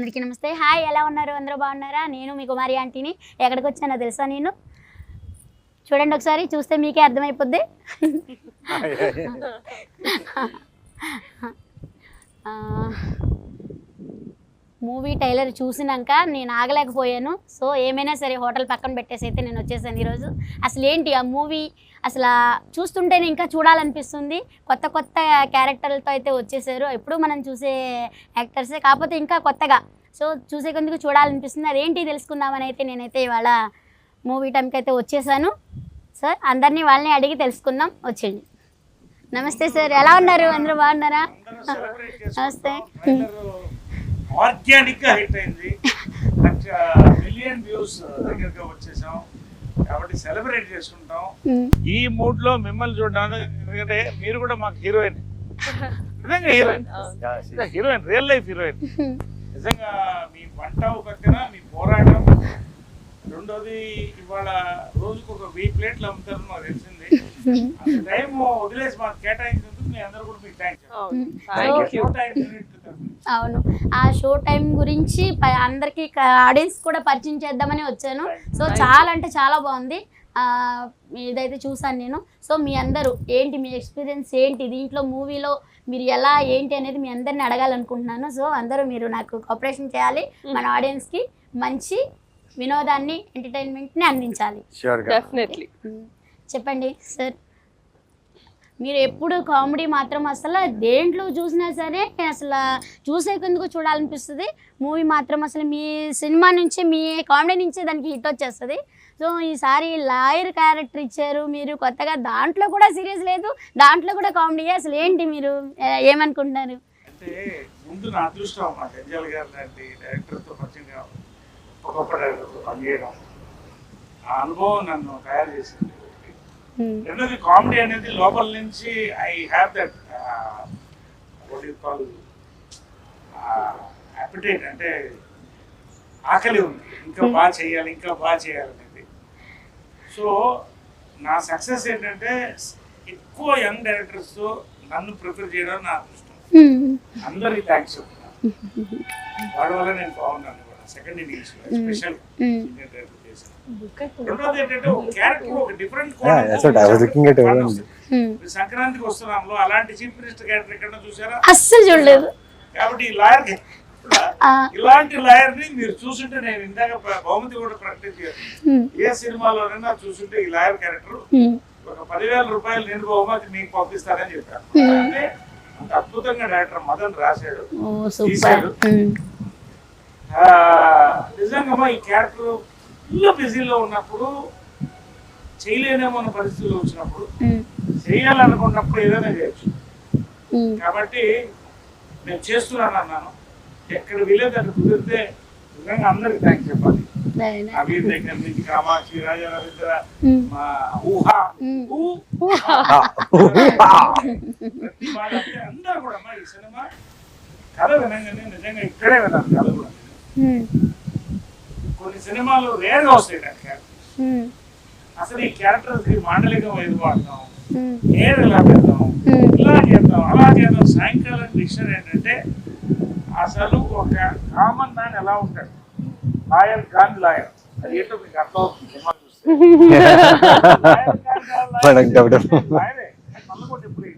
అందరికీ నమస్తే. హాయ్ ఎలా ఉన్నారు? అందరూ బాగున్నారా? నేను మీ కుమారి ఆంటీని. ఎక్కడికి వచ్చానో తెలుసా నేను? చూడండి ఒకసారి చూస్తే మీకే అర్థమైపోద్ది. మూవీ టైలర్ చూసినాక నేను ఆగలేకపోయాను. సో ఏమైనా సరే హోటల్ పక్కన పెట్టేసి అయితే నేను వచ్చేసాను ఈరోజు. అసలు ఏంటి ఆ మూవీ? అసలు చూస్తుంటేనే ఇంకా చూడాలనిపిస్తుంది. కొత్త కొత్త క్యారెక్టర్లతో అయితే వచ్చేసారు. ఎప్పుడు మనం చూసే యాక్టర్సే కాకపోతే ఇంకా కొత్తగా. సో చూసే కొందుకు చూడాలనిపిస్తుంది. అదేంటి తెలుసుకుందామని అయితే నేనైతే ఇవాళ మూవీ టైంకి అయితే వచ్చేసాను. సార్ అందరినీ వాళ్ళని అడిగి తెలుసుకుందాం. వచ్చేయండి. నమస్తే సార్. ఎలా ఉన్నారు? అందరూ బాగున్నారా? నమస్తే. ఆర్గానిక్గా హిట్ అయింది మిలియన్ వ్యూస్ దగ్గరగా వచ్చేసాం. కాబట్టి సెలబ్రేట్ చేసుకుంటాం. ఈ మూడ్లో మిమ్మల్ని చూడడానికి ఎందుకంటే మీరు కూడా మాకు హీరోయిన్ నిజంగా heroine heroine real life heroine నిజంగా మీ వంట ఒక పక్కన మీ పోరాటం. రెండోది ఇవాళ రోజుకు ఒక వెయ్యి ప్లేట్లు అమ్ముతారు నాకు తెలిసింది. టైం వదిలేసి మాకు కేటాయించినందుకు థ్యాంక్స్ అవును. ఆ షో టైం గురించి అందరికీ ఆడియన్స్ కూడా పరిచయం చేద్దామని వచ్చాను. సో చాలా అంటే చాలా బాగుంది. ఆ, ఇదైతే చూసాను నేను. సో మీ అందరూ ఏంటి మీ ఎక్స్పీరియన్స్ ఏంటి? దీంట్లో మూవీలో మీరు ఎలా ఏంటి అనేది మీ అందరిని అడగాలనుకుంటున్నాను. సో అందరూ మీరు నాకు కోఆపరేషన్ చేయాలి. మన ఆడియన్స్కి మంచి వినోదాన్ని ఎంటర్టైన్మెంట్ని అందించాలి. మ్మ్. చెప్పండి సార్ మీరు ఎప్పుడు కామెడీ మాత్రం అసలు దేంట్లో చూసినా సరే అసలు చూసేందుకు చూడాలనిపిస్తుంది. మూవీ మాత్రం అసలు మీ సినిమా నుంచి మీ కామెడీ నుంచి దానికి హిట్ వచ్చేస్తుంది. సో ఈసారి లాయర్ క్యారెక్టర్ ఇచ్చారు మీరు కొత్తగా దాంట్లో కూడా సీరియస్ లేదు దాంట్లో కూడా కామెడీ. అసలు ఏంటి మీరు ఏమనుకుంటున్నారు? అంటే ముందు నా అదృష్టం గారు లాంటి డైరెక్టర్తో డైరెక్టర్తో పనిచేయడం. ఆ అనుభవం నన్ను తయారు చేసింది. రెండోది కామెడీ అనేది లోపల నుంచి I have that what you call appetite అంటే ఆకలి ఉంది. ఇంకా బాగా చేయాలి ఇంకా బాగా చేయాలి అనేది. సో నా సక్సెస్ ఏంటంటే ఎక్కువ యంగ్ డైరెక్టర్స్తో నన్ను ప్రిపేర్ చేయడం నా అదృష్టం. మ్మ్. అందరికి థ్యాంక్స్ చెప్తున్నాను వాడి వల్ల నేను బాగున్నాను. సెకండ్ ఇన్నింగ్స్ స్పెషల్ సంక్రాంతికి వస్తున్నాంలో అలాంటి చీఫ్ మినిస్టర్ క్యారెక్టర్ ఎక్కడ చూసారా అస్సలు చూడలేదు. కాబట్టి ఈ లాయర్. ఇలాంటి లాయర్ని మీరు చూసుంటే నేను ఇందాక బహుమతి కూడా ప్రకటించాను మ్మ్. ఏ సినిమాలోనైనా చూసుంటే ఈ లాయర్ క్యారెక్టర్ మ్మ్. ఒక పదివేల రూపాయలు నేను బహుమతి మీకు పంపిస్తానని చెప్పాను. అంటే అద్భుతంగా డైరెక్టర్ మదన్ రాశాడు. Oh super. తీశాడు. నిజంగా ఈ క్యారెక్టర్ ఫుల్ బిజీలో ఉన్నప్పుడు చేయలేనేమో అన్న పరిస్థితుల్లో వచ్చినప్పుడు. చేయాలనుకున్నప్పుడు ఏదైనా చేయొచ్చు. కాబట్టి నేను చేస్తున్నాను అన్నాను ఎక్కడ వీలేదు అక్కడ కుదిరితే నిజంగా అందరికి థ్యాంక్స్ చెప్పాలి. నవీన్ దగ్గర నుంచి కామాక్షి మ్మ్. మా ఊహ అందరూ కూడా అమ్మా ఈ సినిమా కథ వినంగానే నిజంగా ఇక్కడే విన్నాను కథ కూడా. కొన్ని సినిమాలు రేర్గా వస్తాయి నాకు క్యారెక్టర్. అసలు ఈ క్యారెక్టర్స్ మాండలికం ఏది వాడతాం. ఏది ఎలా పెడతాం. ఇలా చేద్దాం అలా చేద్దాం. సాయంకాలం డిసిషన్ ఏంటంటే అసలు ఒక కామన్ మ్యాన్ ఎలా ఉంటాడు? లాయర్ కాన్ లాయర్. అది ఏంటో మీకు అర్థం అవుతుంది సినిమా. నల్లకోట ఎప్పుడు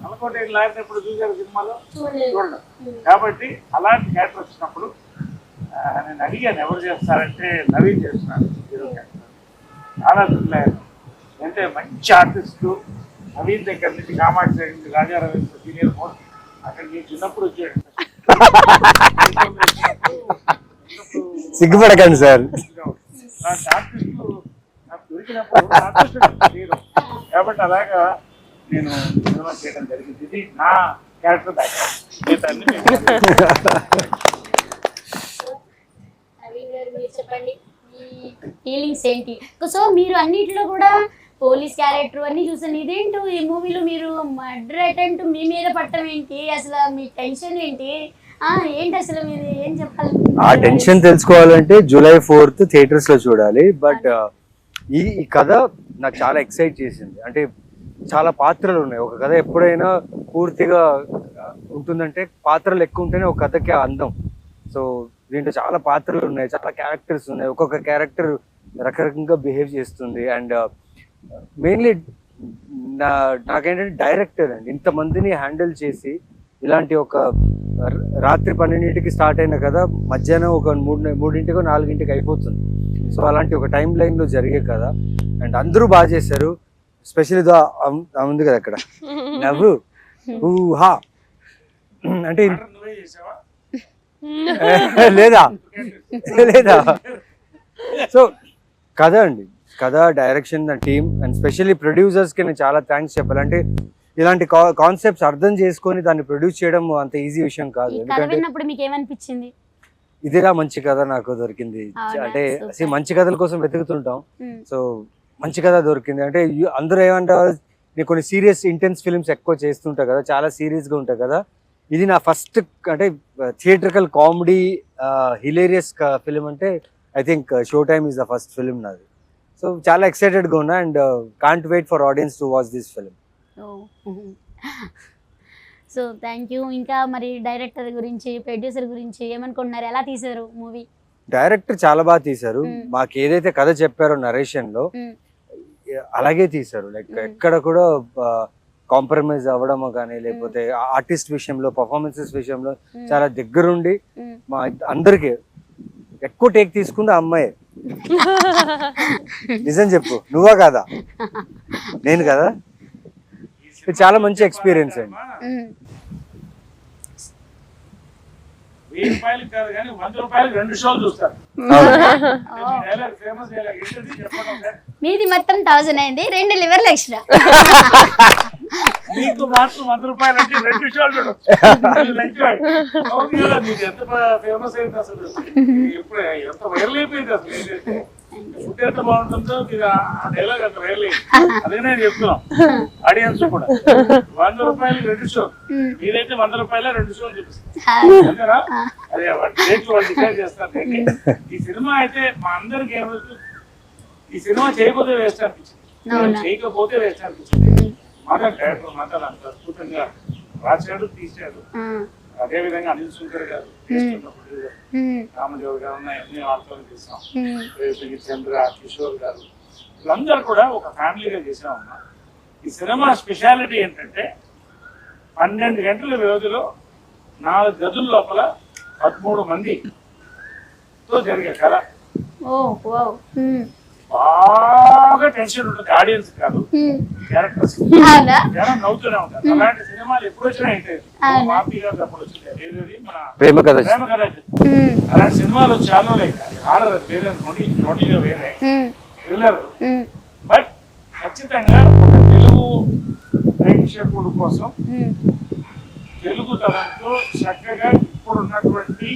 నల్లకోట లాయర్ ఎప్పుడు చూసారు సినిమాలో? చూడలేదు. కాబట్టి అలాంటి క్యారెక్టర్ వచ్చినప్పుడు ఆ, నేను అడిగాను ఎవరు చేస్తారంటే నవీన్ చేస్తున్నారు హీరో చాలా అయ్యాను అంటే మంచి ఆర్టిస్టు నవీన్ దగ్గర నుంచి కామాక్షి దగ్గర నుంచి రాజా రవీంద్ర సీనియర్ మోస్ట్. అక్కడ నేను చిన్నప్పుడు వచ్చాడు సిగ్గుపడకండి సార్. కాబట్టి అలాగా నేను సినిమా చేయడం జరిగింది. ఇది నా క్యారెక్టర్ బ్యాక్గ్రౌండ్ మిగతాన్ని నేను నవీన్ గారు మీరు చెప్పండి? ఫీలింగ్స్ ఏంటి? సో మీరు అన్నిట్లో కూడా పోలీస్ క్యారెక్టర్ అన్ని చూసాను. ఇదేంటి ఈ మూవీలో మీరు మర్డర్ అటెంప్ట్ మీ మీద పట్టడం ఏంటి? అసలు మీ టెన్షన్ ఏంటి? ఆ ఏంటి అసలు మీరు ఏం చెప్పాలి? ఆ టెన్షన్ తెలుసుకోవాలంటే జూలై ఫోర్త్ థియేటర్స్లో చూడాలి. బట్ ఈ ఈ కథ నాకు చాలా ఎక్సైట్ చేసింది. అంటే చాలా పాత్రలు ఉన్నాయి. ఒక కథ ఎప్పుడైనా పూర్తిగా ఉంటుందంటే పాత్రలు ఎక్కువ ఉంటేనే ఒక కథకి అందం. సో దీంట్లో చాలా పాత్రలు ఉన్నాయి చాలా క్యారెక్టర్స్ ఉన్నాయి. ఒక్కొక్క క్యారెక్టర్ రకరకంగా బిహేవ్ చేస్తుంది అండ్ మెయిన్లీ నా నాకేంటంటే డైరెక్టర్ అండి. ఇంతమందిని హ్యాండిల్ చేసి ఇలాంటి ఒక రాత్రి పన్నెండింటికి స్టార్ట్ అయిన కదా మధ్యాహ్నం ఒక మూడు మూడింటికో నాలుగింటికి అయిపోతుంది. సో అలాంటి ఒక టైం లైన్లో జరిగే కదా అండ్ అందరూ బాగా చేశారు. స్పెషల్ ఇదో ఉంది కదా అక్కడ. నవ్వు ఊహా. అంటే ఇన్- ఆర్డర్ నువ్వే చేసావా లేదా? లేదా? సో కథ అండి. కథ డైరెక్షన్ టీమ్ అండ్ స్పెషల్లీ ప్రొడ్యూసర్స్కి నేను చాలా థ్యాంక్స్ చెప్పాలి అంటే ఇలాంటి కాన్సెప్ట్స్ అర్థం చేసుకొని దాన్ని ప్రొడ్యూస్ చేయడం అంత ఈజీ విషయం కాదు. ఎందుకంటే మీకు ఏమనిపించింది ఇదేలా మంచి కథ నాకు దొరికింది? అంటే మంచి కథల కోసం వెతుకుతుంటాం. సో మంచి కథ దొరికింది. అంటే అందరూ ఏమంటారు నేను కొన్ని సీరియస్ ఇంటెన్స్ ఫిల్మ్స్ ఎక్కువ చేస్తుంటా కదా చాలా serious గా ఉంటాయి కదా ఇది నా ఫస్ట్ అంటే థియేట్రికల్ కామెడీ హిలేరియస్ ఫిలిం అంటే I think show time is the first film నాది. సో చాలా ఎక్సైటెడ్గా ఉన్నా and can't wait for audience to watch this film so thank you ఇంకా మరి డైరెక్టర్ గురించి ప్రొడ్యూసర్ గురించి ఏమనుకుంటున్నారు? ఎలా తీశారు మూవీ డైరెక్టర్ చాలా బాగా తీశారు. Mm. మాకు ఏదైతే కథ చెప్పారో నరేషన్లో Mm. అలాగే తీశారు. Like Mm. ఎక్కడ కూడా కాంప్రమైజ్ అవ్వడము కానీ లేకపోతే ఆర్టిస్ట్ విషయంలో పర్ఫార్మెన్సెస్ విషయంలో చాలా దగ్గరుండి మా అందరికి ఎక్కువ టేక్ తీసుకుంది ఆ అమ్మాయి. నిజం చెప్పు. నువ్వా కాదా? నేను కదా? చాలా మంచి experience అండి. వెయ్యి రూపాయలు కాదు కానీ వంద రూపాయలు రెండు షోలు చూస్తారు. డైలాగ్ ఫేమస్ డైలాగ్ ఏంటది చెప్పడం సార్ మీది మొత్తం థౌసండ్ అయింది రెండు లివర్లు ఎక్స్ట్రా నీకు మాత్రం వంద రూపాయలు అంటే రెండు షోలు చూడొచ్చు అది మంచివాడు. అవును కదా, నీకు ఎంత ఫేమస్ అయింది అసలు. ఎప్పుడు ఎంత వైరల్ అయిపోయింది అసలు. ఫుడ్ ఎంత బాగుంటుందో మీరు ఆ డైలాగ్ వైరల్ అయింది అదే నేను చెప్తున్నాం. ఆడియన్స్ కూడా. వంద రూపాయలు రెండు షో మీరైతే వంద రూపాయల రెండు షోలు చూపిస్తారు అదే వాళ్ళు డిసైడ్ చేస్తారు ఈ సినిమా అయితే మా అందరికి ఏమవుతుంది ఈ సినిమా చేయకపోతే వేస్ట్ అనిపించింది? చేయకపోతే వేస్ట్ అనిపించింది. మదన్ డైరెక్టర్ అంత అద్భుతంగా రాశాడు తీశాడు. అదే విధంగా అనిల్ శంకర్ గారు రామదేవ్ గారు ఉన్న అన్ని వాళ్ళతో చంద్ర కిషోర్ గారు వీళ్ళందరూ కూడా ఒక ఫ్యామిలీగా చేసామమ్మా. ఈ సినిమా స్పెషాలిటీ ఏంటంటే పన్నెండు గంటల వ్యవధిలో నాలుగు గదుల లోపల పదమూడు మంది తో జరిగే ఓ బాగా టెన్షన్ ఉంటుంది. ఆడియన్స్ కాదు. క్యారెక్టర్స్ జనం నవ్వుతూనే ఉంటారు. అలాంటి సినిమాలు ఎప్పుడు వచ్చినా ఏంటి అవునా? మాపి గారు అప్పుడు వచ్చింది. మన ప్రేమ కథ. ప్రేమ కథ అలాంటి సినిమాలు చాలా లేక హారర్ వేరే నోటి నోటిగా వేరే. థ్రిల్లర్ బట్ ఖచ్చితంగా ఒక తెలుగు ప్రేక్షకుడు కోసం తెలుగు తరంతో చక్కగా ఇప్పుడు ఉన్నటువంటి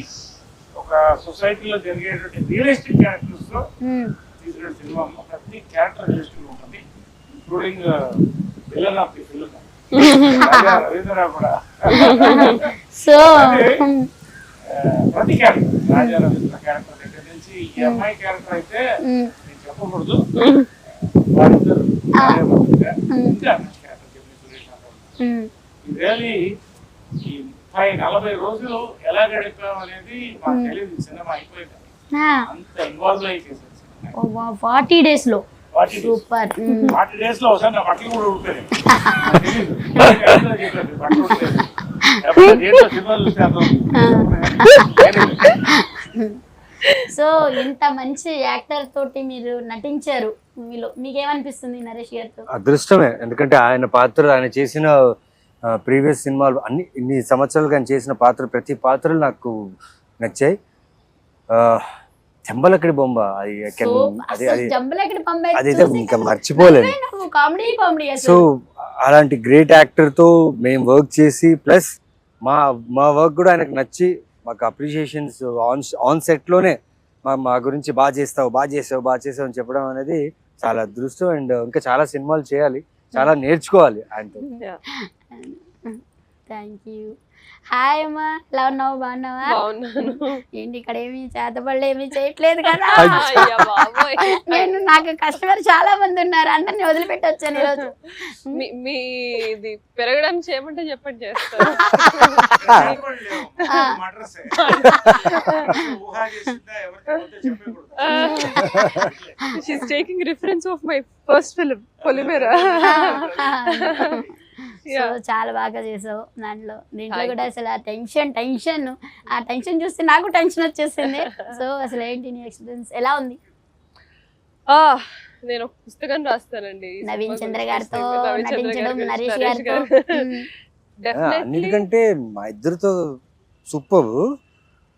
ఒక సొసైటీలో జరిగేటువంటి రియలిస్టిక్ క్యారెక్టర్స్తో తీసిన సినిమా ప్రతి క్యారెక్టర్ రియలిస్టిక్ ఉంటుంది. Including villain of the film Ravindra కూడా. సో ఆ, ప్రతి క్యారెక్టర్ రాజా రవీంద్ర క్యారెక్టర్ దగ్గర నుంచి ఈ అమ్మాయి క్యారెక్టర్ అయితే నేను చెప్పకూడదు. వాళ్ళిద్దరు అన్నారు రియలీ ఈ ముప్పై నలభై రోజులు ఎలా గడిపాం అనేది మాకు తెలియదు. సినిమా అయిపోయింది? అంత ఇన్వాల్వ్ అయి చేశారు సినిమా ఫార్టీ డేస్లో. సూపర్. డేస్లో ఒకసారి నా బట్టలు కూడా. సో ఇంత మంచి యాక్టర్ తోటి మీరు నటించారు. మీలో మీకేమనిపిస్తుంది నరేష్ గారితో? అదృష్టమే. ఎందుకంటే ఆయన పాత్ర ఆయన చేసిన ప్రీవియస్ సినిమాలు అన్ని ఇన్ని సంవత్సరాలుగా ఆయన చేసిన పాత్ర ప్రతి పాత్రలు నాకు నచ్చాయి. ఆ, చెంబలక్కడి బొమ్మ అది అదైతే ఇంకా మర్చిపోలేను. కామెడీ కామెడీ సో అలాంటి గ్రేట్ యాక్టర్తో మేము వర్క్ చేసి ప్లస్ మా మా వర్క్ కూడా ఆయనకు నచ్చి మాకు అప్రిషియేషన్స్ ఆన్ ఆన్ సెట్లోనే మా మా గురించి బాగా చేస్తావు బాగా చేసావు బాగా చేసావు అని చెప్పడం అనేది చాలా అదృష్టం. అండ్ ఇంకా చాలా సినిమాలు చేయాలి చాలా నేర్చుకోవాలి ఆయనతో. థ్యాంక్ యూ హాయ్ అమ్మా ఎలా ఉన్నావు బాగున్నావా? బాగున్నాను. ఏంటి ఇక్కడ ఏమి చేతబళ్ళు ఏమి చేయట్లేదు కదా? అయ్యా బాబోయ్. నేను నాకు కస్టమర్ చాలా మంది ఉన్నారు అందరిని వదిలిపెట్టి వచ్చాను ఈరోజు. మీ మీ ఇది పెరగడానికి చేయమంటే చెప్పండి చేస్తాను. మడ్రసే ఊహా చేసిందా ఎవరికి చెప్పకూడదు she's taking reference of my first film Polimera so చాలా బాగా చేసావు దాంట్లో. దీంట్లో కూడా అసలు ఆ టెన్షన్ టెన్షన్ ఆ టెన్షన్ చూస్తే నాకు టెన్షన్ వచ్చేసింది. సో అసలు ఏంటి నీ ఎక్స్పీరియన్స్ ఎలా ఉంది? నేను ఒక పుస్తకం రాస్తానండి. నవీన్ చంద్ర గారితో నటించడం గారి నరేష్ గారితో. అన్నిటికంటే మా ఇద్దరితో సూపర్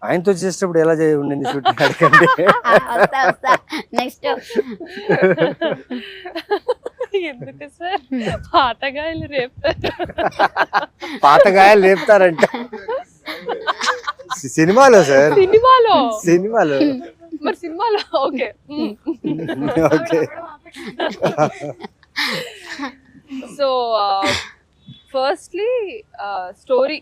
ఆయనతో చేసేటప్పుడు ఎలా చేయ ఉండింది షూటింగ్ అడగండి. నెక్స్ట్ ఎందుకు సార్? పాతగాయలు రేపుతారు. పాతగాయలు లేపుతారంట సినిమాలో సార్. సినిమాలో? సినిమాలో. మరి సినిమాలో? Okay. Okay. So firstly story.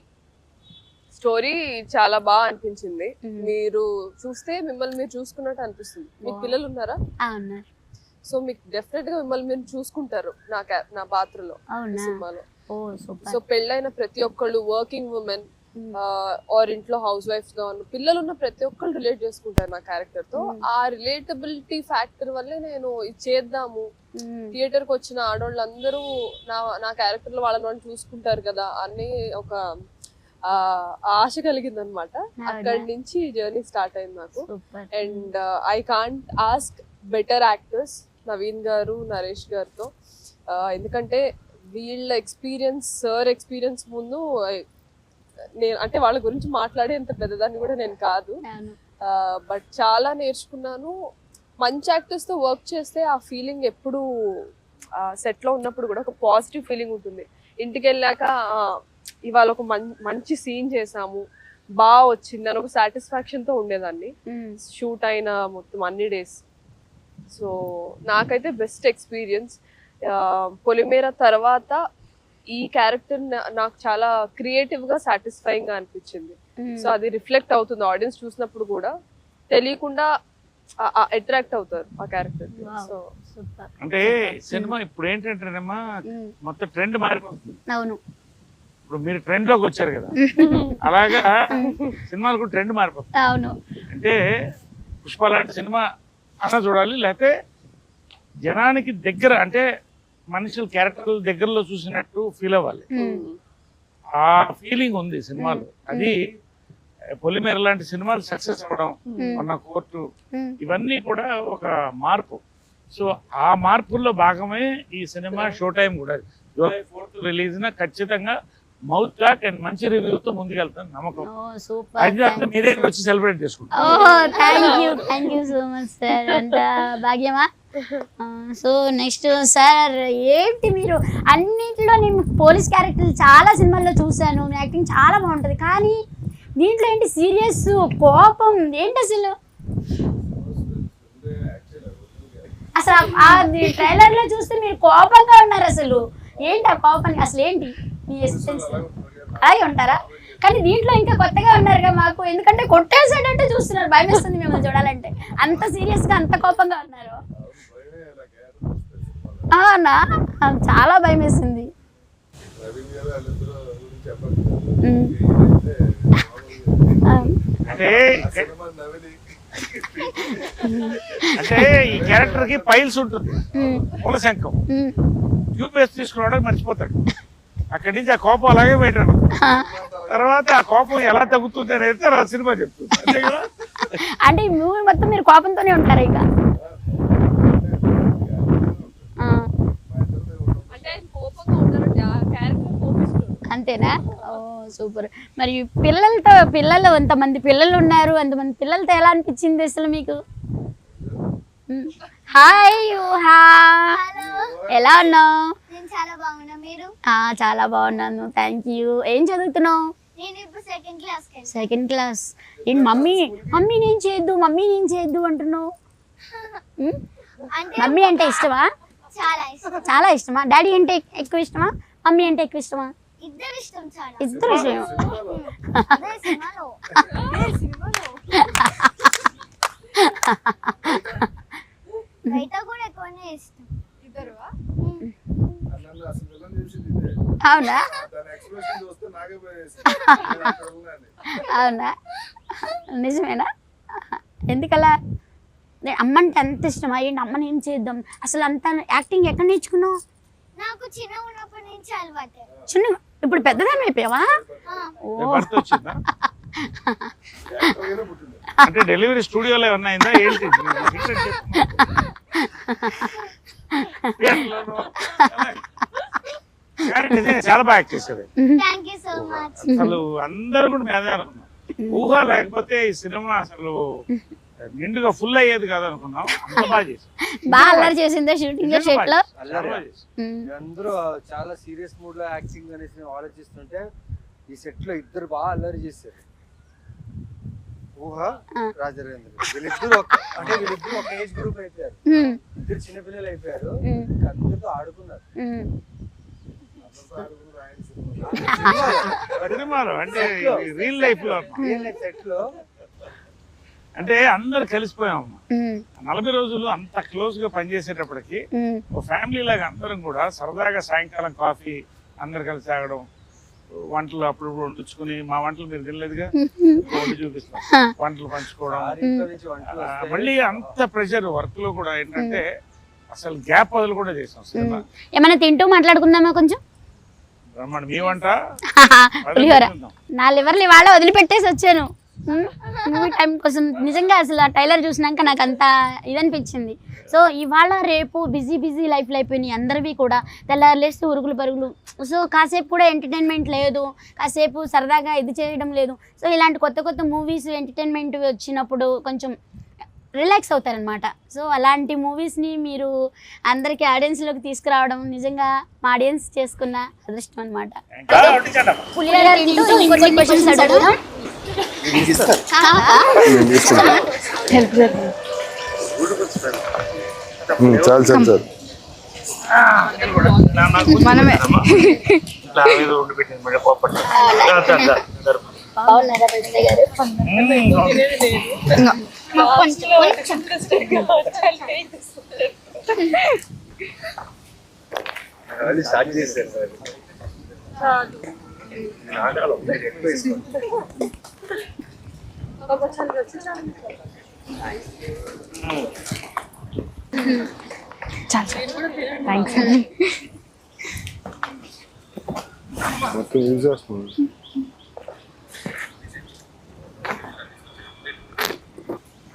Story చాలా బాగా అనిపించింది. మీరు చూస్తే మిమ్మల్ని మీరు చూసుకున్నట్టు అనిపిస్తుంది. మీకు. పిల్లలు ఉన్నారా? అవునా సో మీకు డెఫినెట్గా మిమ్మల్ని మీరు చూసుకుంటారు నా నా పాత్రలో సినిమాలో. సో పెళ్ళైన ప్రతి ఒక్కళ్ళు వర్కింగ్ ఉమెన్ ఆర్ ఇంట్లో హౌస్ వైఫ్స్గా ఉన్న పిల్లలు ఉన్న ప్రతి ఒక్కళ్ళు రిలేట్ చేసుకుంటారు నా క్యారెక్టర్తో. ఆ రిలేటబిలిటీ ఫ్యాక్టర్ వల్లే నేను ఇది చేద్దాము. థియేటర్కి వచ్చిన ఆడవాళ్ళందరూ నా నా క్యారెక్టర్లో వాళ్ళని వాళ్ళు చూసుకుంటారు కదా అని ఒక ఆశ కలిగింది అనమాట? అక్కడి నుంచి జర్నీ స్టార్ట్ అయింది నాకు. And I can't ask better actors Naveen గారు నరేష్ గారితో. ఎందుకంటే వీళ్ళ ఎక్స్పీరియన్స్ సార్ ఎక్స్పీరియన్స్ ముందు నేను అంటే వాళ్ళ గురించి మాట్లాడేంత పెద్దదాన్ని కూడా నేను కాదు. బట్ చాలా నేర్చుకున్నాను. మంచి యాక్టర్స్తో వర్క్ చేస్తే ఆ ఫీలింగ్ ఎప్పుడు సెట్లో ఉన్నప్పుడు కూడా ఒక పాజిటివ్ ఫీలింగ్ ఉంటుంది. ఇంటికి వెళ్ళాక ఇవాళ ఒక మంచి సీన్ చేసాము బాగా వచ్చింది అని ఒక సాటిస్ఫాక్షన్తో ఉండేదాన్ని. షూట్ అయిన మొత్తం అన్ని డేస్. సో నాకైతే బెస్ట్ ఎక్స్పీరియన్స్ పొలిమేర తర్వాత ఈ క్యారెక్టర్ నాకు చాలా క్రియేటివ్గా సాటిస్ఫైయింగ్గా అనిపించింది. ఉమ్. సో అది రిఫ్లెక్ట్ అవుతుంది ఆడియన్స్ చూసినప్పుడు కూడా. తెలియకుండా అట్రాక్ట్ అవుతారు ఆ క్యారెక్టర్. సో అంటే సినిమా ఇప్పుడు ఏంటంటేనమ్మా ఉమ్. మొత్తం ట్రెండ్ మారిపోతుంది. అవును. ఇప్పుడు మీరు ట్రెండ్లోకి వచ్చారు కదా. అలాగా సినిమాలు కూడా ట్రెండ్ మారిపోతుంది. అవును. అంటే పుష్ప లాంటి సినిమా అన్న చూడాలి. లేకపోతే జనానికి దగ్గర అంటే మనుషుల క్యారెక్టర్ల దగ్గరలో చూసినట్టు ఫీల్ అవ్వాలి. ఆ ఫీలింగ్ ఉంది సినిమాలో. అది పొలిమేర లాంటి సినిమాలు సక్సెస్ అవ్వడం మొన్న కోర్టు. ఇవన్నీ కూడా ఒక మార్పు. సో ఆ మార్పుల్లో భాగమే ఈ సినిమా షో టైం కూడా. జూలై ఫోర్త్ రిలీజ్ ఖచ్చితంగా మౌత్ టాక్ అండ్ మంచి రివ్యూతో ముందుకెళ్తాను. నమ్మకం. Oh super. అది అంతా మీ దగ్గర వచ్చి సెలబ్రేట్ చేసుకుంటాం భాగ్యమా? సో నెక్స్ట్ సార్ ఏంటి మీరు? అన్నింటిలో నేను పోలీస్ క్యారెక్టర్ చాలా సినిమాల్లో చూశాను. మీ యాక్టింగ్ చాలా బాగుంటుంది. కానీ దీంట్లో ఏంటి సీరియస్ కోపం? ఏంటి అసలు? అసలు ఆ ట్రైలర్లో చూస్తే మీరు కోపంగా ఉన్నారు అసలు. ఏంటి ఆ కోపానికి? అసలు ఏంటి? మీ ఎస్సెన్స్ అలాగే ఉంటారా? కానీ దీంట్లో ఇంకా కొత్తగా ఉన్నారుగా మాకు. ఎందుకంటే కొట్టేసేటట్టు చూస్తున్నారు. భయం వేస్తుంది మిమ్మల్ని చూడాలంటే. అంత సీరియస్గా అంత కోపంగా ఉన్నారు. అవునా? చాలా భయం వేసింది. అంటే ఈ క్యారెక్టర్కి పైల్స్ ఉంటుంది. మూల శంఖం. యూపీఎస్ తీసుకురావడానికి మర్చిపోతాడు. అక్కడి నుంచి ఆ కోపం అలాగే బయట ఆ, తర్వాత ఆ కోపం ఎలా తగ్గుతుంది అనేది తర్వాత సినిమా చెప్తుంది. అంతే కదా? అంటే ఈ మూవీ మొత్తం మీరు కోపంతోనే ఉంటారు ఇక? ఆ, ఆ అంతేనా? Oh super. మరి పిల్లలతో పిల్లలు ఎంతమంది పిల్లలు ఉన్నారు? అంతమంది పిల్లలతో ఎలా అనిపించింది అసలు మీకు. హాయ్ ఊహా. ఎలా ఉన్నావు? నేను చాలా బాగున్నా. మీరు? చాలా బాగున్నాను. థ్యాంక్ యూ ఏం చదువుతున్నావు? నేను సెకండ్ క్లాస్కి సెకండ్ క్లాస్ ఏంటి మమ్మీ? మమ్మీ నేను చేయొద్దు మమ్మీ నేను చేయొద్దు అంటున్నావు. మమ్మీ అంటే ఇష్టమా? చాలా ఇష్టం. చాలా ఇష్టమా? డాడీ అంటే ఎక్కువ ఇష్టమా? మమ్మీ అంటే ఎక్కువ ఇష్టమా? ఇద్దరు ఇష్టం ఇద్దరు ఇష్టం. బయట కూడా ఎక్కువనే ఇష్టం నన్ను అసలు విలన్ చేసింది ఇదే. అవునా? దాని ఎక్స్ప్రెషన్ చూస్తే నాకే పోయేసి అవునా? నిజమేనా? ఎందుకలా? నేను అమ్మంటే అంత ఇష్టం అయ్యండి అమ్మని ఏం చేద్దాం? అసలు అంత యాక్టింగ్ ఎక్కడ నేర్చుకున్నావు? నాకు చిన్న ఉన్నప్పటి నుంచి అలవాటే. చిన్న ఇప్పుడు పెద్దదాన్ని అయిపోయావా? ఓ. అంటే డెలివరీ స్టూడియోలో ఏమన్నా అయిందా? ఏంటి? సీక్రెట్ చెప్పు. చాలా బాగా యాక్ట్ అసలు అందరూ కూడా మేదే అనుకున్నాం ఊహ లేకపోతే ఈ సినిమా అసలు నిండుగా ఫుల్ అయ్యేది కాదు అనుకున్నాం బాగా అల్లరి చేసిందా షూటింగ్ షెట్లో. అందరూ చాలా సీరియస్ మూడ్లో యాక్టింగ్ అనేసి మేము ఆలోచిస్తుంటే ఈ సెట్లో ఇద్దరు బాగా అల్లరి చేశారు. ఊహ. రాజరేంద్ర. వీళ్ళిద్దరు అంటే వీళ్ళిద్దరు ఒక ఏజ్ గ్రూప్ అయిపోయారు. ఇద్దరు చిన్నపిల్లలు అయిపోయారు. అందరితో ఆడుకున్నారు ఉమ్. అందరితో ఆడుకున్నారు ఆయన సినిమా సినిమాలో అంటే రియల్ లైఫ్లో. అంటే అందరు కలిసిపోయాం. నలభై రోజులు అంత క్లోజ్గా పనిచేసేటప్పటికి. ఒక ఫ్యామిలీ లాగా అందరం కూడా సరదాగా సాయంకాలం కాఫీ అందరు కలిసి తాగడం వంటలు అప్పుడు వండించుకుని మా వంటలు మీరు తినలేదుగా? వండి చూపిస్తాం. వంటలు పంచుకోవడం. మళ్ళీ అంత ప్రెషర్ వర్క్లో కూడా ఏంటంటే అసలు గ్యాప్ వదులు కూడా చేసాం సినిమా. ఏమైనా తింటూ మాట్లాడుకుందామా కొంచెం? పులిహోర. నా లివర్లు ఇవాళ వదిలిపెట్టేసి వచ్చాను మూవీ టైం కోసం నిజంగా అసలు ఆ టైలర్ చూసినాక నాకు అంత ఇదనిపించింది. సో ఇవాళ రేపు బిజీ బిజీ లైఫ్లో అయిపోయినాయి అందరివి కూడా. తెల్లారులేస్తూ ఉరుగులు పరుగులు. సో కాసేపు కూడా ఎంటర్టైన్మెంట్ లేదు. కాసేపు సరదాగా ఇది చేయడం లేదు. సో ఇలాంటి కొత్త కొత్త మూవీస్ ఎంటర్టైన్మెంట్ వచ్చినప్పుడు కొంచెం రిలాక్స్ అవుతారనమాట సో అలాంటి మూవీస్ని మీరు అందరికీ ఆడియన్స్లోకి తీసుకురావడం నిజంగా మా ఆడియన్స్ చేసుకున్న అదృష్టం అనమాట చాలు చాలు. బాగున్నారా గారు వాళ్ళు స్టార్ట్ చేశారు సార్. మొత్తం యూజ్ చేస్తున్నాను అద్భుతంగా ఉంది. మీరు వండిన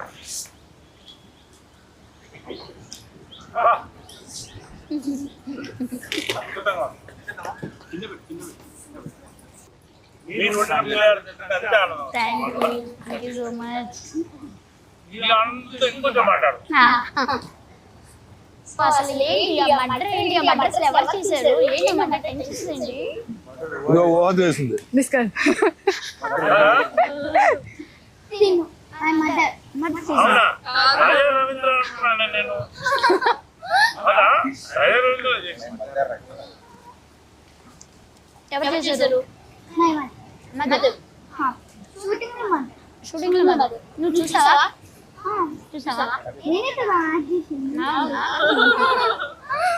పులిహోర తింటుంటే అంతే ఆనందం. థ్యాంక్ యూ సో మచ్ అసలు ఏంటి ఆ మర్డర్ ఏంటి? ఆ మర్డర్ ఎవరు చేశారు? ఏంటి మర్డర్ టెన్షన్స్ ఏంటి? మర్డర్ అంటున్నాను నేను. షూటింగ్ నువ్వు చూసావా? చూసావా? నేనే కదా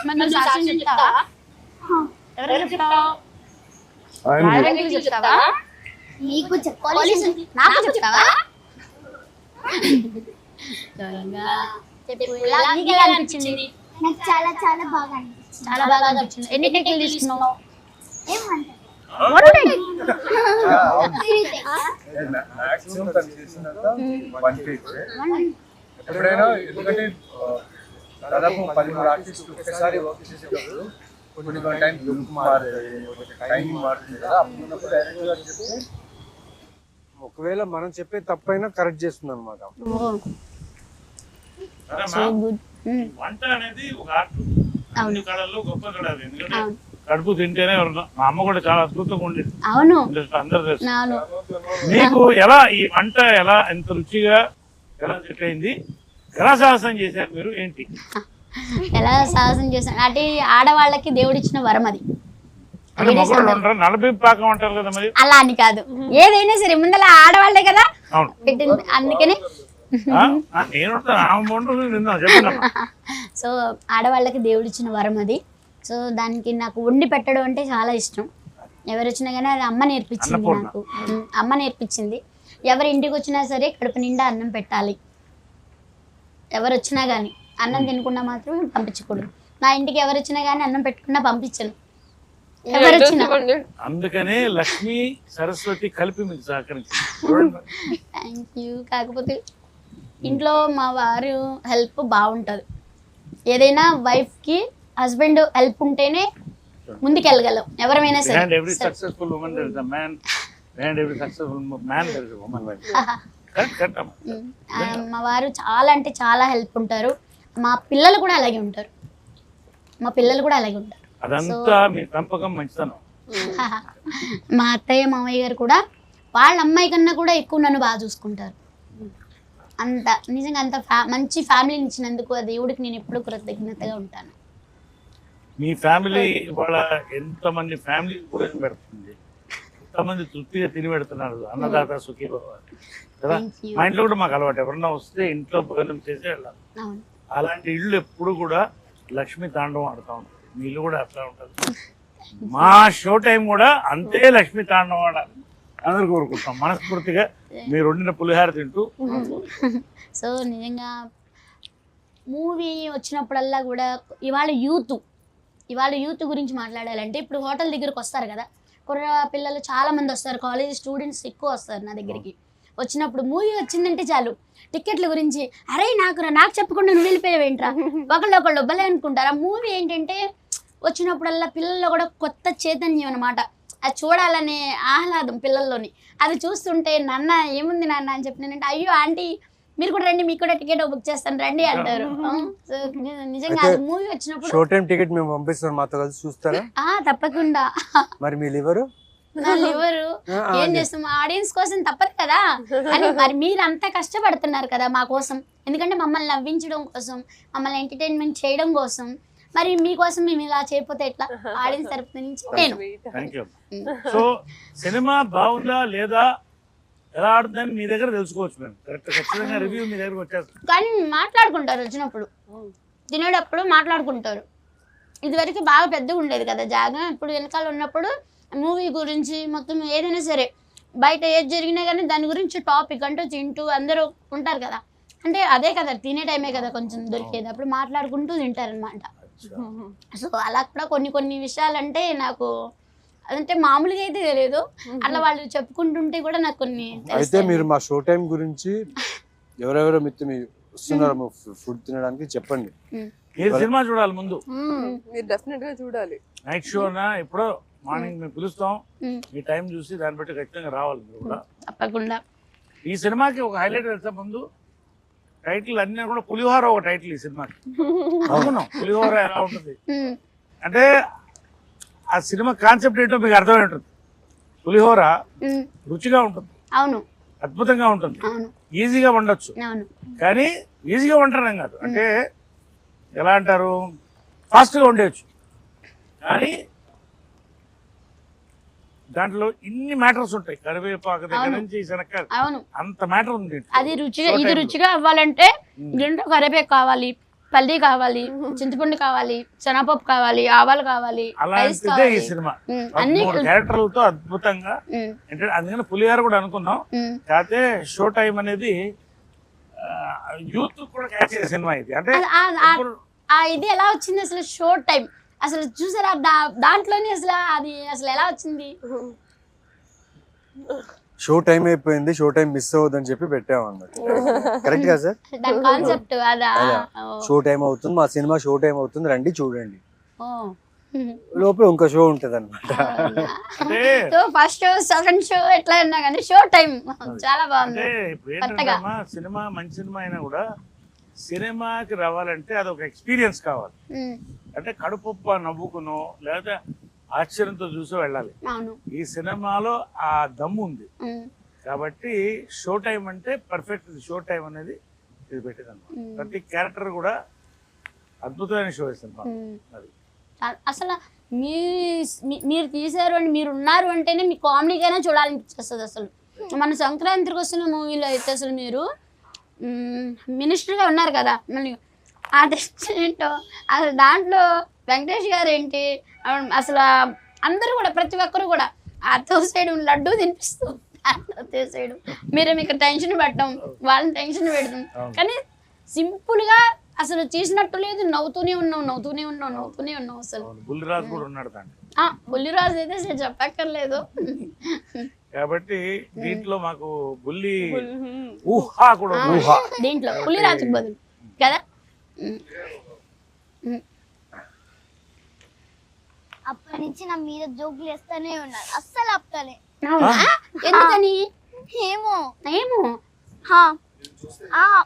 నువ్వు సాక్ష్యం చెప్తావా? ఎవరికి చెప్తావా? చెప్తావా? నీకు చెప్పాలి నాకు చెప్తావా? అనిపించింది? నాకు చాలా చాలా బాగా అనిపించింది. చాలా బాగా అనిపించింది. ఎన్ని టెక్లు తీసుకున్నావు ఎప్పుడైనా ఎందుకంటే దాదాపు పదిమూడు ఆర్టిస్టులు ఒకసారి వర్క్ చేసేటప్పుడు కొన్ని కొన్ని టైం లుక్ మారుతుంది కదా అప్పుడు చెప్తే ఒకవేళ మనం చెప్పే తప్పైనా కరెక్ట్ చేస్తుంది అనమాట? సో గుడ్ వంట అనేది ఒక ఆర్ట్. అన్ని కళల్లో గొప్ప కళ అది. ఎందుకంటే. కడుపు తింటేనే మా అమ్మ కూడా చాలా అద్భుతంగా ఉండేది అవును. అందరూ తెలుసు. మీకు ఎలా ఈ వంట ఎలా ఎంత రుచిగా ఎలా సెట్ అయింది? ఎలా సాహసం చేశారు మీరు? ఏంటి? ఎలా సాహసం చేశాను అంటే ఆడవాళ్ళకి దేవుడిచ్చిన వరం అది. అలా అని కాదు. ఏదైనా సరే ముందల ఆడవాళ్ళే కదా. అందుకని సో ఆడవాళ్ళకి దేవుడు ఇచ్చిన వరం అది. సో దానికి నాకు వండి పెట్టడం అంటే చాలా ఇష్టం. ఎవరు వచ్చినా కానీ అది అమ్మ నేర్పించింది. నాకు. అమ్మ నేర్పించింది. ఎవరి ఇంటికి వచ్చినా సరే కడుపు నిండా అన్నం పెట్టాలి. ఎవరు వచ్చినా కానీ అన్నం తినకుండా మాత్రం పంపించకూడదు. నా ఇంటికి ఎవరు వచ్చినా కానీ అన్నం పెట్టకుండా పంపించను. ఎవరు వచ్చినా చెప్పండి. అందుకనే లక్ష్మి సరస్వతి కలిపి మీకు యూ కాకపోతే ఇంట్లో మా వారు హెల్ప్ బాగుంటుంది. ఏదైనా వైఫ్కి హస్బెండ్ హెల్ప్ ఉంటేనే ముందుకెళ్ళగలం. ఎవరమైనా సరే. ఆ, మా వారు చాలా అంటే చాలా హెల్ప్ ఉంటారు. మా పిల్లలు కూడా అలాగే ఉంటారు. మా పిల్లలు కూడా అలాగే ఉంటారు. అదంతా మీ పెంపకం మంచితనం. మా అత్తయ్య మామయ్య గారు కూడా వాళ్ళ అమ్మాయి కన్నా కూడా ఎక్కువ నన్ను బాగా చూసుకుంటారు. అంత నిజంగా అంత ఫ్యా మంచి ఫ్యామిలీని ఇచ్చినందుకు ఆ దేవుడికి నేను ఎప్పుడూ కృతజ్ఞతగా ఉంటాను. మీ ఫ్యామిలీ వాళ్ళ ఎంతమంది ఫ్యామిలీ భోజనం పెడుతుంది. ఎంతమంది తృప్తిగా తిని పెడుతున్నారు అన్నదాత సుఖీ భవ కదా. మా ఇంట్లో కూడా మాకు అలవాటు. ఎవరన్నా వస్తే ఇంట్లో భోజనం చేసి వెళ్ళాలి. అలాంటి ఇళ్ళు ఎప్పుడు కూడా లక్ష్మీ తాండవం ఆడుతూ ఉంటుంది. మీ ఇల్లు కూడా అట్లా ఉంటుంది. మా షో టైం కూడా అంతే లక్ష్మీ తాండవం ఆడాలి. అందరు కోరుకుంటాం. మనస్ఫూర్తిగా మీరు వండిన పులిహార తింటూ సో నిజంగా మూవీ వచ్చినప్పుడల్లా కూడా ఇవాళ యూత్ ఇవాళ యూత్ గురించి మాట్లాడాలంటే ఇప్పుడు హోటల్ దగ్గరకు వస్తారు కదా. కుర్ర పిల్లలు చాలా మంది వస్తారు కాలేజ్ స్టూడెంట్స్ ఎక్కువ వస్తారు నా దగ్గరికి. వచ్చినప్పుడు మూవీ వచ్చిందంటే చాలు. టికెట్ల గురించి అరే నాకు నాకు చెప్పకుండా నువ్వు వెళ్ళిపోయావేంట్రా? ఒకళ్ళు ఒకళ్ళు ఒబ్బలే అనుకుంటారు. ఆ మూవీ ఏంటంటే వచ్చినప్పుడల్లా పిల్లల్లో కూడా కొత్త చైతన్యం అనమాట అది చూడాలనే ఆహ్లాదం పిల్లల్లోని. అది చూస్తుంటే నాన్న ఏముంది నాన్న? అని చెప్పినానంటే అయ్యో ఆంటీ మీరు కూడా రండి మీకు కూడా టికెట్ బుక్ చేస్తాను రండి అంటారు. నిజంగా అది మూవీ వచ్చినప్పుడు షో టైం టికెట్ మేము పంపిస్తాం మాతో కలిసి చూస్తారా? ఆ తప్పకుండా. మరి మీ లివరు? నా లివరు. ఏం. చేస్తాం? ఆడియన్స్ కోసం తప్పదు కదా. అని మరి మీరు అంతా కష్టపడుతున్నారు కదా మా కోసం. ఎందుకంటే మమ్మల్ని నవ్వించడం కోసం మమ్మల్ని ఎంటర్టైన్మెంట్ చేయడం కోసం మరి మీకోసం మేము ఇలా చేయకపోతే ఎట్లా? ఆడియన్స్ తరపు నుంచి నేను. సో సినిమా బాగుందా లేదా? ఎలా ఆడుతుందని మీ దగ్గర తెలుసుకోవచ్చు మేము. కరెక్ట్ ఖచ్చితంగా రివ్యూ మీ దగ్గరకు వచ్చేస్తుంది. కానీ మాట్లాడుకుంటారు వచ్చినప్పుడు. తినేటప్పుడు మాట్లాడుకుంటారు. ఇదివరకు బాగా పెద్దగా ఉండేది కదా జాగా. ఇప్పుడు వెనకాల ఉన్నప్పుడు మూవీ గురించి మొత్తం ఏదైనా సరే బయట ఏది జరిగినా కానీ దాని గురించి టాపిక్ అంటూ తింటూ అందరూ ఉంటారు కదా. అంటే అదే కదా తినే టైమే కదా కొంచెం దొరికేది. అప్పుడు మాట్లాడుకుంటూ తింటారనమాట సో అలా కూడా కొన్ని కొన్ని విషయాలు అంటే నాకు అదంటే మామూలుగా అయితే తెలియదు అట్లా వాళ్ళు చెప్పుకుంటుంటే కూడా నాకు కొన్ని అయితే. మీరు మా షో టైం గురించి ఎవరెవరో మిత్రం వస్తున్నారో ఫుడ్ తినడానికి చెప్పండి. మీరు సినిమా చూడాలి ముందు. మీరు డెఫినెట్గా చూడాలి నైట్ షోనా ఎప్పుడో మార్నింగ్ మేము పిలుస్తాం. మీ టైం చూసి దాన్ని బట్టి ఖచ్చితంగా రావాలి మీరు కూడా తప్పకుండా ఈ సినిమాకి ఒక హైలైట్ వెళ్తే ముందు టైటిల్ అన్నీ కూడా పులిహోర ఒక టైటిల్ ఈ సినిమాకి. అనుకున్నాం పులిహోర ఎలా ఉంటుంది. అంటే ఆ సినిమా కాన్సెప్ట్ ఏంటో మీకు అర్థమై ఉంటుంది పులిహోర. రుచిగా ఉంటుంది. అవును. అద్భుతంగా ఉంటుంది. ఈజీగా వండొచ్చు. కానీ ఈజీగా వండడం కాదు. అంటే ఎలా అంటారు? ఫాస్ట్గా వండేయచ్చు. కానీ దాంట్లో ఇన్ని మ్యాటర్స్ ఉంటాయి. కరివేపాకు దగ్గర. నుంచి శనక్కాయ అవును. అంత మ్యాటర్ ఉంది. అది రుచిగా ఇది. రుచిగా అవ్వాలంటే దీంట్లో కరివేపాకు కావాలి పల్లి కావాలి చింతపండు కావాలి శనగపప్పు కావాలి ఆవాలు కావాలి అలాంటిదే ఈ సినిమా. అన్ని క్యారెక్టర్లతో అద్భుతంగా అంటే అందుకని పులిహార కూడా అనుకున్నాం. కాకపోతే షో టైం అనేది యూత్ కూడా క్యాచ్ చేసే సినిమా ఇది. అంటే ఇది ఎలా వచ్చింది అసలు షోర్ట్ టైం అసలు చూసారా? దా- దాంట్లోనే అసలు అది అసలు ఎలా వచ్చింది? షో టైం అయిపోయింది షో టైం మిస్ అవ్వదని చెప్పి పెట్టాము అన్నమాట కరెక్ట్గా సార్ కాన్సెప్ట్. షో టైం అవుతుంది మా సినిమా షో టైం అవుతుంది రండి చూడండి. ఓ. లోపల ఇంకో షో ఉంటది అనమాట ఫస్ట్ షో సెకండ్ షో ఎట్లా ఉన్నా కానీ షో టైం చాలా బాగుంది. సినిమా మంచి సినిమా అయినా కూడా సినిమాకి రావాలంటే అది ఒక ఎక్స్పీరియన్స్ కావాలి అంటే కడుపుప్ప నవ్వుకునో లేదా ఆశ్చర్యంతో చూసో వెళ్ళాలి. ఈ సినిమాలో ఆ దమ్ము ఉంది. కాబట్టి షో టైం అంటే పర్ఫెక్ట్ షో టైం అనేది ఇది పెట్టింది అనమాట మ్మ్. ప్రతి క్యారెక్టర్ కూడా అద్భుతమైన షో సినిమా. అది. అసలు మీ మీరు తీశారు అని మీరు ఉన్నారు అంటేనే మీ కామెడీకైనా చూడాలనిపించేస్తుంది అసలు. మన సంక్రాంతికి వస్తున్న మూవీలో అయితే అసలు మీరు మినిస్టర్గా ఉన్నారు కదా. మళ్ళీ ఆ టెస్ట్ ఏంటో అసలు దాంట్లో వెంకటేష్ గారు ఏంటి అసలు అందరూ కూడా ప్రతి ఒక్కరు కూడా ఆ తోసేయడం లడ్డు తినిపిస్తూ తోసేయడం మీరు మీకు టెన్షన్ పెట్టడం వాళ్ళని టెన్షన్ పెడతాం. కానీ సింపుల్గా అసలు చేసినట్టు లేదు. నవ్వుతూనే ఉన్నావు నవ్వుతూనే ఉన్నావు నవ్వుతూనే ఉన్నావు అసలు. బుల్లిరాజు కూడా ఉన్నాడు బుల్లిరాజు అయితే అసలు చెప్పక్కర్లేదు. కాబట్టి దీంట్లో మాకు బుల్లి. ఊహా కూడా దీంట్లో పులిరాజుకి బదులు. కదా? అప్పటి నుంచి నా మీద జోకులు వేస్తూనే ఉన్నారు. అస్సలు అవునా? ఎందుకని? ఏమో. ఏమో? హా. ఆ,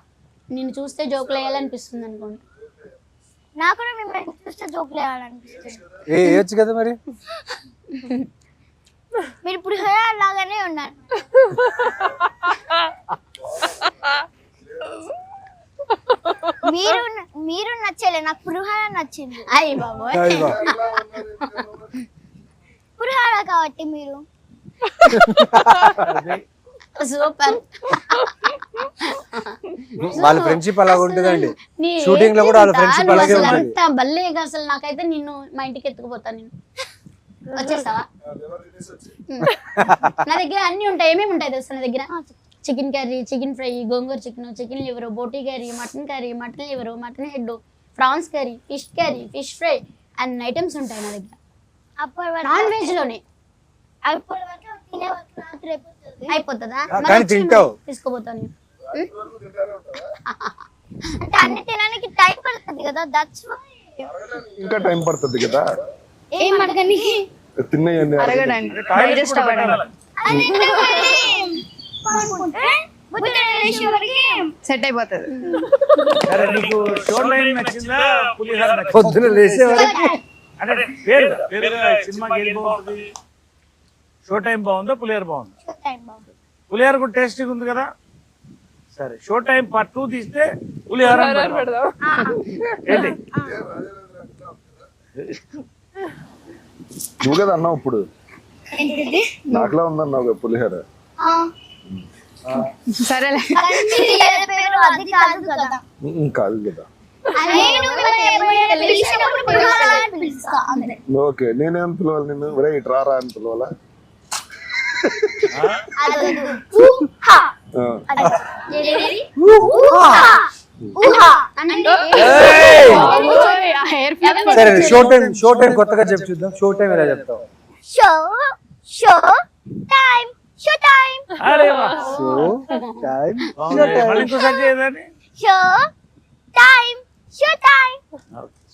నిన్ను చూస్తే జోకులు వేయాలనిపిస్తుంది అనుకోండి. నాకు కూడా మిమ్మల్ని చూస్తే జోకులు వేయాలనిపిస్తుంది. ఏ వేయచ్చు కదా మరి? మీరు ఇప్పుడు హేరా లాగానే ఉన్నారు. మీరు మీరు నచ్చలే నాకు పులిహోర నచ్చింది. అయ్యి బాబోయ్. అయ్యో. పులిహోర కాబట్టి మీరు. సూపర్. వాళ్ళ ఫ్రెండ్షిప్ అలాగ ఉంటుందండి. నీ లో కూడా వాళ్ళ ఏంటి ఫ్రెండ్షిప్ నువ్వు అలాగే అసలు ఉంటుంది. అంత అసలు నాకైతే నిన్ను మా ఇంటికి ఎత్తుకుపోతాను నేను. వచ్చేస్తావా. నా దగ్గర అన్ని ఉంటాయి ఏమేమి ఉంటాయి తెలుసా నా దగ్గర? Chicken curry chicken fry gongura chicken chicken liver బోటీ curry mutton curry mutton liver mutton head prawns curry fish curry fish fry అన్ని ఐటమ్స్ ఉంటాయి నా దగ్గర. వరకు నాన్ వెజ్లోనే అప్పటి వరకు తినే వరకు రాత్రి అయిపోతుంది. తీసుకోపోతాను. అంటే అన్ని తినడానికి టైం పడుతుంది కదా దట్స్ ఇంకా టైం పడుతుంది కదా. ఏం తిన్నయ్యండి డైజెస్ట్ అవ్వడానికి సెట్ అయిపోతుంది. నీకు షో లైన్ నచ్చిందా? పులిహార నచ్చిందా? పొద్దున లేసే వరకు. అంటే పేరు పేరుగా సినిమాకి ఏది బాగుంటుంది? షో టైం బాగుందా పులిహార బాగుందా? పులిహార కూడా టేస్టీగా ఉంది కదా? సరే షో టైం పార్ట్ టూ తీస్తే పులిహార ఏంటి? నువ్వు కదా అన్నావు ఇప్పుడు. నాకులా ఉందన్నావు పులిహోర. సరేలే. కాదు కదా. ఓకే నేనేం పిలవాలి నిన్ను? ఒరే ఇటు రారా అని పిలవాలా? సరే షో టైం షో టైం కొత్తగా చెప్పు చూద్దాం. షో టైం ఎలా చెప్తావు? Show show time. Show time అరే వా. షో టైం బాగుంది. మళ్ళీ ఇంకోసారి చేయదని show time show time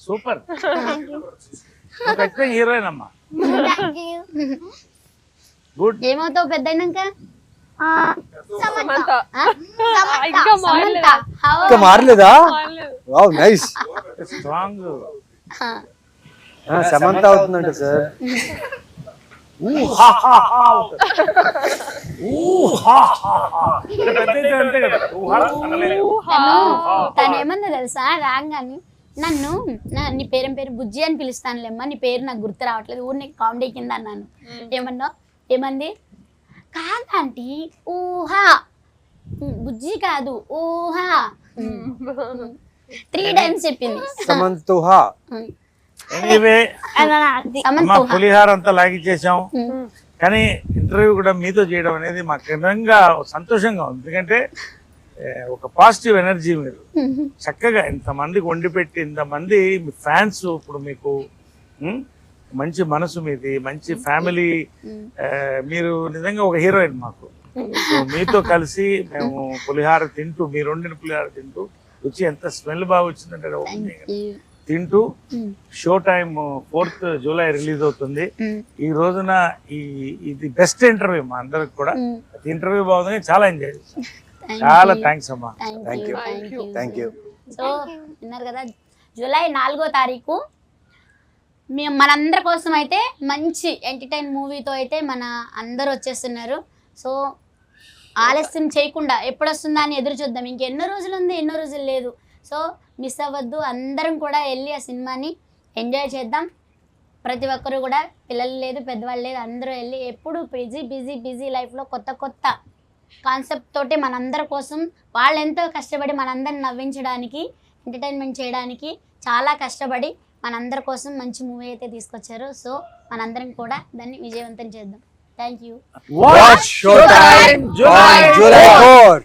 super. నువ్వు ఖచ్చితంగా హీరోయిన్ అమ్మా. గుడ్ ఏమవుతావు పెద్ద అయినాక? ఇంకా మారలేదు? వావ్ నైస్ స్ట్రాంగ్ సమంత అవుతుందంట సార్. పెద్ద అంతే కదా. ఊహా అనలేదు. తను తను ఏమన్నా తెలుసా? రాగానే నన్ను నా నీ పేరు పేరు బుజ్జి అని పిలుస్తానులేమ్మా నీ పేరు నాకు గుర్తు రావట్లేదు ఊరిని కామెడీ కింద అన్నాను. ఏమన్నా ఏమంది? కాదంటీ ఊహా బుజ్జి కాదు ఊహా త్రీ టైమ్స్ చెప్పింది. ఎనీవే ఊహ. పులిహార అంతా లాగిచ్చేసాం. కానీ ఇంటర్వ్యూ కూడా మీతో చేయడం అనేది మాకు నిజంగా సంతోషంగా ఉంది ఎందుకంటే ఒక పాజిటివ్ ఎనర్జీ మీరు. చక్కగా ఇంతమందికి వండి పెట్టి ఇంతమంది మీ ఫ్యాన్స్ ఇప్పుడు మీకు మంచి మనసు మీది మంచి ఫ్యామిలీ. మీరు నిజంగా ఒక హీరోయిన్ మాకు మీతో కలిసి మేము పులిహార తింటూ మీరు వండిన పులిహార తింటూ రుచి ఎంత స్మెల్ బాగా వచ్చిందంటే తింటూ. Show time fourth July release అవుతుంది. ఈ రోజున ఈ ఇది బెస్ట్ ఇంటర్వ్యూ మా అందరికి కూడా. ఇంటర్వ్యూ బాగుంది చాలా ఎంజాయ్ చాలా. థ్యాంక్స్ అమ్మా. థ్యాంక్ యూ సో విన్నారు కదా జూలై నాలుగో తారీఖు మేము మనందరి కోసం అయితే మంచి ఎంటర్టైన్ మూవీతో అయితే మన అందరూ వచ్చేస్తున్నారు సో ఆలస్యం చేయకుండా ఎప్పుడు వస్తుందా అని ఎదురు చూద్దాం ఇంకెన్నో రోజులు ఉంది ఎన్నో రోజులు లేదు సో మిస్ అవ్వద్దు. అందరం కూడా వెళ్ళి ఆ సినిమాని ఎంజాయ్ చేద్దాం. ప్రతి ఒక్కరు కూడా పిల్లలు లేదు పెద్దవాళ్ళు లేదు అందరూ వెళ్ళి ఎప్పుడు బిజీ బిజీ బిజీ లైఫ్లో కొత్త కొత్త కాన్సెప్ట్ తోటి మనందరి కోసం వాళ్ళు ఎంతో కష్టపడి మనందరిని నవ్వించడానికి ఎంటర్టైన్మెంట్ చేయడానికి చాలా కష్టపడి మనందరి కోసం మంచి మూవీ అయితే తీసుకొచ్చారు. సో మనందరం కూడా దాన్ని విజయవంతం చేద్దాం. Thank you.